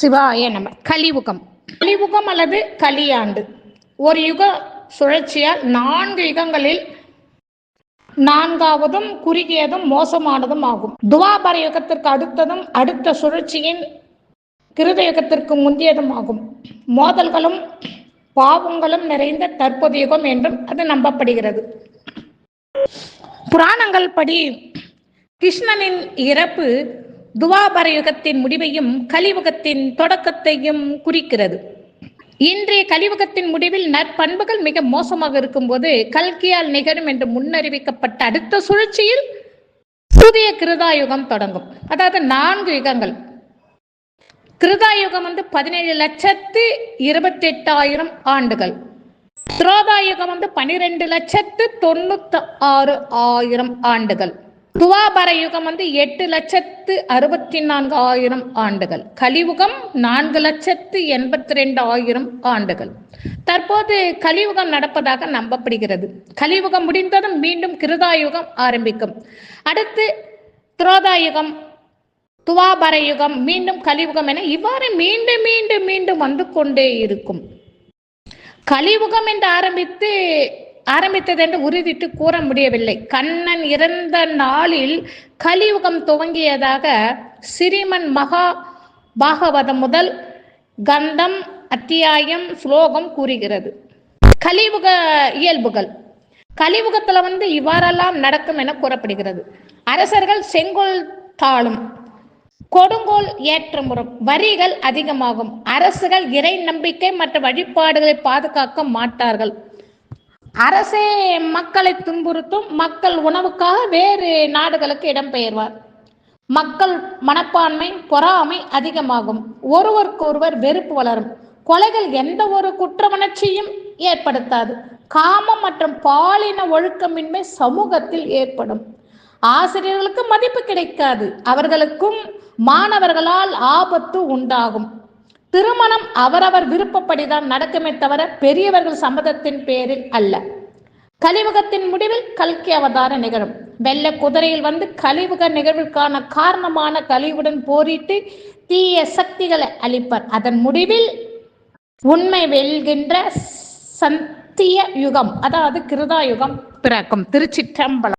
சிவாய நம. கலியுகம். கலியுகம் அல்லது கலியாண்டு. ஒரு யுக சுழற்சியால் நான்கு யுகங்களில் நான்காவதும் குறுகியதும் மோசமானதும் ஆகும். துவாபர யுகத்திற்கு அடுத்ததும் அடுத்த சுழற்சியின் கிருத யுகத்திற்கு முந்தியதும் ஆகும். மோதல்களும் பாவங்களும் நிறைந்த தற்போது யுகம் என்றும் அது நம்பப்படுகிறது. புராணங்கள் படி கிருஷ்ணனின் இறப்பு துவாபர யுகத்தின் முடிவையும் கலியுகத்தின் தொடக்கத்தையும் குறிக்கிறது. இன்றைய கலியுகத்தின் முடிவில் நற்பண்புகள் மிக மோசமாக இருக்கும்போது கல்கியால் நிகழும் என்று முன்னறிவிக்கப்பட்ட அடுத்த சுழற்சியில் புதிய கிருதாயுகம் தொடங்கும். அதாவது நான்கு யுகங்கள். கிருதாயுகம் வந்து பதினேழு லட்சத்து இருபத்தி எட்டாயிரம் ஆண்டுகள். திரோதாயுகம் வந்து பனிரெண்டு லட்சத்து தொண்ணூத்தி ஆறு ஆயிரம் ஆண்டுகள். துவாபர யுகம் வந்து எட்டு லட்சத்து அறுபத்தி நான்கு ஆயிரம் ஆண்டுகள். கலியுகம் நான்கு லட்சத்து எண்பத்தி ரெண்டு ஆயிரம் ஆண்டுகள். தற்போது கலியுகம் நடப்பதாக நம்பப்படுகிறது. கலியுகம் முடிந்ததும் மீண்டும் கிருதாயுகம் ஆரம்பிக்கும். அடுத்து துரோதாயுகம் துவாபர யுகம் மீண்டும் கலியுகம் என இவ்வாறு மீண்டும் மீண்டும் மீண்டும் வந்து கொண்டே இருக்கும். கலியுகம் என்று ஆரம்பித்து ஆரம்பித்தது என்று உறுதிட்டு கூற முடியவில்லை. கண்ணன் இறந்த நாளில் கலியுகம் துவங்கியதாக சிறிமன் மகா பாகவதம் முதல் கந்தம் அத்தியாயம் ஸ்லோகம் கூறுகிறது. கலியுக இயல்புகள். கலியுகத்துல வந்து இவ்வாறெல்லாம் நடக்கும் என கூறப்படுகிறது. அரசர்கள் செங்கோல் தாளும் கொடுங்கோல் ஏற்றமுறும் வரிகள் அதிகமாகும். அரசுகள் இறை நம்பிக்கை மற்றும் வழிபாடுகளை பாதுகாக்க மாட்டார்கள். அரசே மக்களை துன்புறுத்தும் மக்கள் உணவுக்காக வேறு நாடுகளுக்கு இடம்பெயர்வார். மக்கள் மனப்பான்மை பொறாமை அதிகமாகும். ஒருவருக்கொருவர் வெறுப்பு வளரும். கொலைகள் எந்த ஒரு குற்றமுணர்ச்சியும் ஏற்படுத்தாது. காமம் மற்றும் பாலின ஒழுக்கமின்மை சமூகத்தில் ஏற்படும். ஆசிரியர்களுக்கு மதிப்பு கிடைக்காது. அவர்களுக்கும் மாணவர்களால் ஆபத்து உண்டாகும். திருமணம் அவரவர் விருப்பப்படிதான் நடக்குமே தவிர பெரியவர்கள் சம்மதத்தின் பேரில் அல்ல. கலியுகத்தின் முடிவில் கல்கி அவதார நிகழும். வெள்ள குதிரையில் வந்து கழிவுக நிகழ்விற்கான காரணமான கழிவுடன் போரிட்டு தீய சக்திகளை அளிப்பர் அதன் முடிவில் உண்மை வெல்கின்ற சத்திய யுகம் அதாவது கிருதா யுகம் பிறக்கும் திருச்சிற்றம்பலம்.